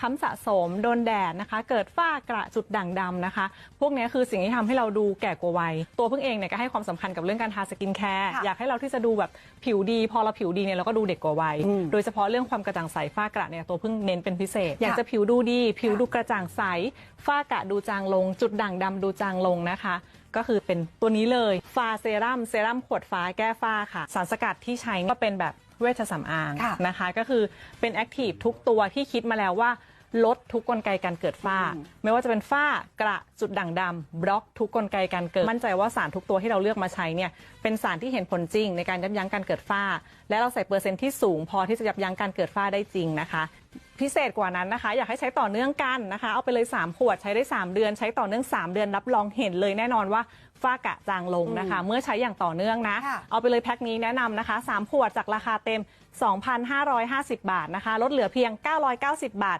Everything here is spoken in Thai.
ค้ำสะสมโดนแดดนะคะ เกิดฝ้ากระจุดด่างดำนะคะ พวกเนี้ยคือสิ่งที่ทำให้เราดูแก่กว่าวัย ตัวเพิ่งเองเนี่ยก็ให้ความสำคัญกับเรื่องการทาสกินแคร์ค่ะอยากให้เราที่จะดูแบบผิวดี พอเราผิวดีเนี่ยเราก็ดูเด็กกว่าวัยอืมโดยเฉพาะเรื่องความกระจ่างใสฝ้ากระเนี่ยตัวเพิ่งเน้นเป็นพิเศษ อยากจะผิวดูดี ผิวดูกระจ่างใสฝ้ากระดูจางลง จุดด่างดำดูจางลงนะคะก็คือเป็นตัวนี้เลยฟาเซรั่มเซรั่มขวดฟ้าแก้ฝ้าค่ะ สารสกัดที่ใช้ก็เป็นแบบเวชสำอางค่ะนะคะ ก็คือเป็นแอคทีฟทุกตัวที่คิดมาแล้วว่า ลดทุกกลไกการเกิดฝ้า ไม่ว่าจะเป็นฝ้ากระจุดด่างดำบล็อกทุกกลไกการเกิด มั่นใจว่าสารทุกตัวที่เราเลือกมาใช้เนี่ยเป็นสารที่เห็นผลจริงในการยับยั้งการเกิดฝ้า และเราใส่เปอร์เซ็นต์ที่สูงพอที่จะยับยั้งการเกิดฝ้าได้จริงนะคะ พิเศษกว่านั้นนะคะ อยากให้ใช้ต่อเนื่องกันนะคะ เอาไปเลย 3 ขวดใช้ได้ 3 เดือน ใช้ต่อเนื่อง 3 เดือนรับรองเห็นเลยแน่นอนว่าฝ้ากระจางลงนะคะ เมื่อใช้อย่างต่อเนื่องนะ ค่ะ เอาไปเลยแพ็คนี้แนะนำนะคะ 3 ขวดจากราคาเต็ม 2,550 บาทนะคะ ลดเหลือเพียง 990 บาท